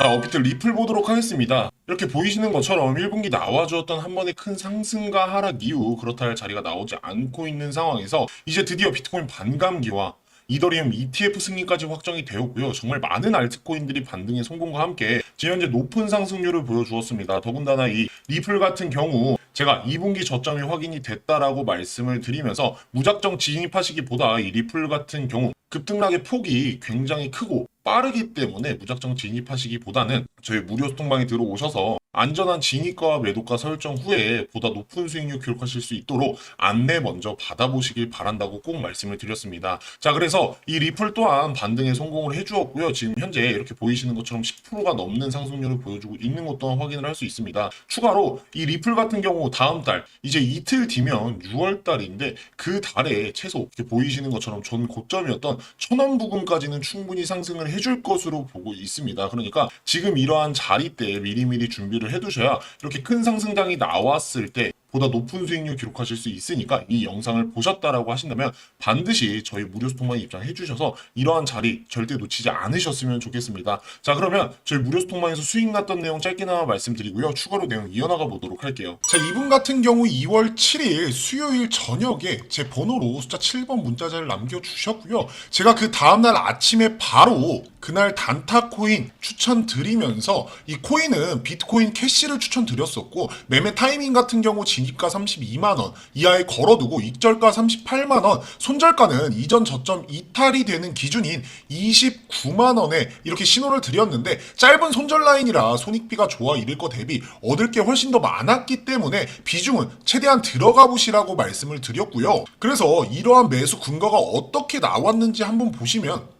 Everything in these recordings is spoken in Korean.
자, 업비트 리플 보도록 하겠습니다. 이렇게 보이시는 것처럼 1분기 나와주었던 한 번의 큰 상승과 하락 이후 그렇다 할 자리가 나오지 않고 있는 상황에서 이제 드디어 비트코인 반감기와 이더리움 ETF 승리까지 확정이 되었고요. 정말 많은 알트코인들이 반등의 성공과 함께 지금 현재 높은 상승률을 보여주었습니다. 더군다나 이 리플 같은 경우 제가 2분기 저점이 확인이 됐다라고 말씀을 드리면서 무작정 진입하시기보다 이 리플 같은 경우 급등락의 폭이 굉장히 크고 빠르기 때문에 무작정 진입하시기보다는 저희 무료 소통방에 들어오셔서 안전한 진입과 매도가 설정 후에 보다 높은 수익률 기록하실 수 있도록 안내 먼저 받아보시길 바란다고 꼭 말씀을 드렸습니다. 자, 그래서 이 리플 또한 반등에 성공을 해주었고요. 지금 현재 이렇게 보이시는 것처럼 10%가 넘는 상승률을 보여주고 있는 것 또한 확인을 할 수 있습니다. 추가로 이 리플 같은 경우 다음 달 이제 이틀 뒤면 6월 달인데 그 달에 최소 이렇게 보이시는 것처럼 전 고점이었던 천원 부근까지는 충분히 상승을 해줄 것으로 보고 있습니다. 그러니까 지금 이러한 자리 때 미리미리 준비를 해두셔야 이렇게 큰 상승장이 나왔을 때 보다 높은 수익률 기록하실 수 있으니까 이 영상을 보셨다라고 하신다면 반드시 저희 무료 소통방에 입장해 주셔서 이러한 자리 절대 놓치지 않으셨으면 좋겠습니다. 자 그러면 저희 무료 소통방에서 수익 났던 내용 짧게나마 말씀드리고요. 추가로 내용 이어나가 보도록 할게요. 자, 이분 같은 경우 2월 7일 수요일 저녁에 제 번호로 숫자 7번 문자자를 남겨주셨고요. 제가 그 다음날 아침에 바로 그날 단타 코인 추천드리면서 이 코인은 비트코인 캐시를 추천드렸었고 매매 타이밍 같은 경우 진입가 32만원 이하에 걸어두고 익절가 38만원 손절가는 이전 저점 이탈이 되는 기준인 29만원에 이렇게 신호를 드렸는데 짧은 손절 라인이라 손익비가 좋아 이럴 거 대비 얻을 게 훨씬 더 많았기 때문에 비중은 최대한 들어가 보시라고 말씀을 드렸고요. 그래서 이러한 매수 근거가 어떻게 나왔는지 한번 보시면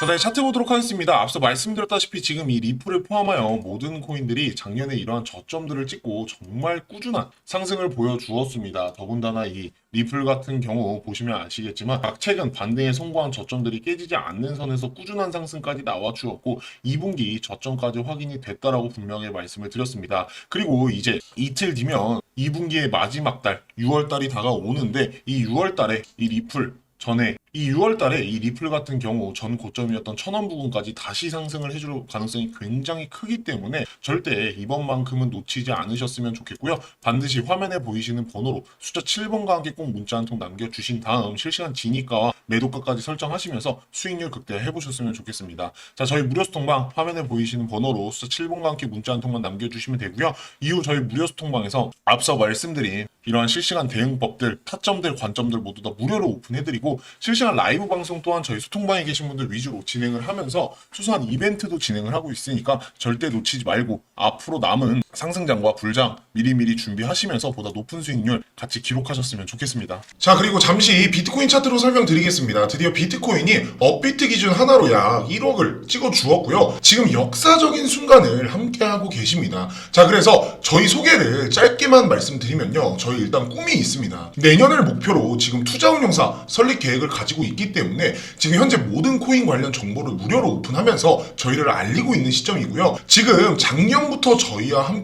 자, 다시 차트 보도록 하겠습니다. 앞서 말씀드렸다시피 지금 이 리플을 포함하여 모든 코인들이 작년에 이러한 저점들을 찍고 정말 꾸준한 상승을 보여주었습니다. 더군다나 이 리플 같은 경우 보시면 아시겠지만 각 최근 반등에 성공한 저점들이 깨지지 않는 선에서 꾸준한 상승까지 나와주었고 2분기 저점까지 확인이 됐다라고 분명히 말씀을 드렸습니다. 그리고 이제 이틀 뒤면 2분기의 마지막 달 6월 달이 다가오는데 이 6월 달에 이 리플 전에 이 6월 달에 이 리플 같은 경우 전 고점이었던 천원 부근까지 다시 상승을 해줄 가능성이 굉장히 크기 때문에 절대 이번만큼은 놓치지 않으셨으면 좋겠고요. 반드시 화면에 보이시는 번호로 숫자 7번과 함께 꼭 문자 한 통 남겨주신 다음 실시간 진입가와 매도가까지 설정하시면서 수익률 극대화 해보셨으면 좋겠습니다. 자, 저희 무료 소통방 화면에 보이시는 번호로 숫자 7번과 함께 문자 한 통만 남겨주시면 되고요. 이후 저희 무료 소통방에서 앞서 말씀드린 이러한 실시간 대응법들, 타점들, 관점들 모두 다 무료로 오픈해드리고 실시간 라이브 방송 또한 저희 소통방에 계신 분들 위주로 진행을 하면서 소소한 이벤트도 진행을 하고 있으니까 절대 놓치지 말고 앞으로 남은 상승장과 불장 미리미리 준비하시면서 보다 높은 수익률 같이 기록하셨으면 좋겠습니다. 자 그리고 잠시 비트코인 차트로 설명드리겠습니다. 드디어 비트코인이 업비트 기준 하나로 약 1억을 찍어 주었고요. 지금 역사적인 순간을 함께하고 계십니다. 자 그래서 저희 소개를 짧게만 말씀드리면요. 저희 일단 꿈이 있습니다. 내년을 목표로 지금 투자운용사 설립 계획을 가지고 있기 때문에 지금 현재 모든 코인 관련 정보를 무료로 오픈하면서 저희를 알리고 있는 시점이고요. 지금 작년부터 저희와 함께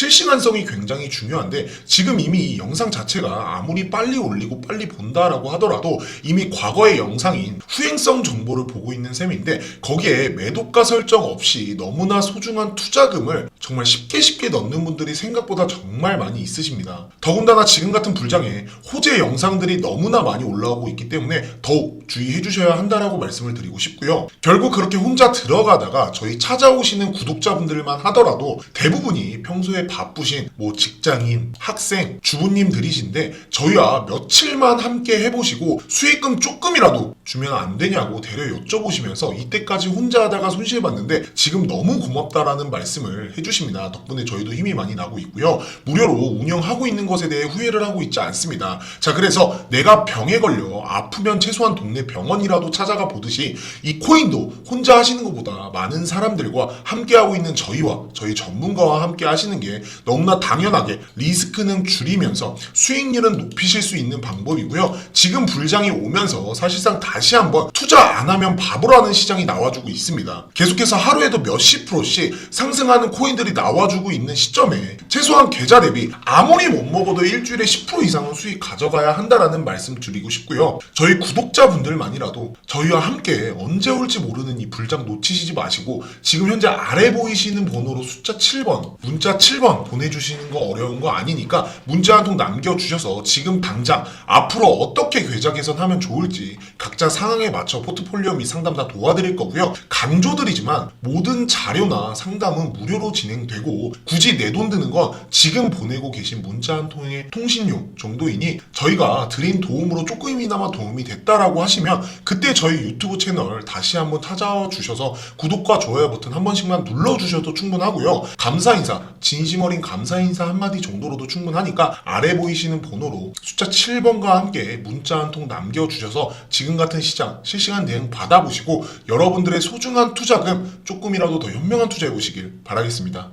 실시간성이 굉장히 중요한데 지금 이미 이 영상 자체가 아무리 빨리 올리고 빨리 본다라고 하더라도 이미 과거의 영상인 후행성 정보를 보고 있는 셈인데 거기에 매도가 설정 없이 너무나 소중한 투자금을 정말 쉽게 쉽게 넣는 분들이 생각보다 정말 많이 있으십니다. 더군다나 지금 같은 불장에 호재 영상들이 너무나 많이 올라오고 있기 때문에 더욱 주의해 주셔야 한다라고 말씀을 드리고 싶고요. 결국 그렇게 혼자 들어가다가 저희 찾아오시는 구독자분들만 하더라도 대부분이 평소에 바쁘신 뭐 직장인, 학생, 주부님들이신데 저희와 며칠만 함께 해보시고 수익금 조금이라도 주면 안 되냐고 대려 여쭤보시면서 이때까지 혼자 하다가 손실봤는데 지금 너무 고맙다라는 말씀을 해주십니다. 덕분에 저희도 힘이 많이 나고 있고요. 무료로 운영하고 있는 것에 대해 후회를 하고 있지 않습니다. 자, 그래서 내가 병에 걸려 아프면 최소한 동네 병원이라도 찾아가 보듯이 이 코인도 혼자 하시는 것보다 많은 사람들과 함께하고 있는 저희와 저희 전문가와 함께 하시는 게 너무나 당연하게 리스크는 줄이면서 수익률은 높이실 수 있는 방법이고요. 지금 불장이 오면서 사실상 다시 한번 투자 안 하면 바보라는 시장이 나와주고 있습니다. 계속해서 하루에도 몇십 프로씩 상승하는 코인들이 나와주고 있는 시점에 최소한 계좌 대비 아무리 못 먹어도 일주일에 10% 이상은 수익 가져가야 한다라는 말씀 드리고 싶고요. 저희 구독자분들만이라도 저희와 함께 언제 올지 모르는 이 불장 놓치시지 마시고 지금 현재 아래 보이시는 번호로 숫자 7번 문자 7번 7번 보내주시는 거 어려운 거 아니니까 문자 한통 남겨주셔서 지금 당장 앞으로 어떻게 계좌 개선하면 좋을지 각자 상황에 맞춰 포트폴리오 및 상담 다 도와드릴 거고요. 강조드리지만 모든 자료나 상담은 무료로 진행되고 굳이 내 돈 드는 건 지금 보내고 계신 문자 한 통의 통신료 정도이니 저희가 드린 도움으로 조금이나마 도움이 됐다라고 하시면 그때 저희 유튜브 채널 다시 한번 찾아와 주셔서 구독과 좋아요 버튼 한 번씩만 눌러주셔도 충분하고요. 감사 인사, 진심 어린 감사 인사 한마디 정도로도 충분하니까 아래 보이시는 번호로 숫자 7번과 함께 문자 한 통 남겨주셔서 지금 같은 시장 실시간 대응 받아보시고 여러분들의 소중한 투자금 조금이라도 더 현명한 투자해 보시길 바라겠습니다.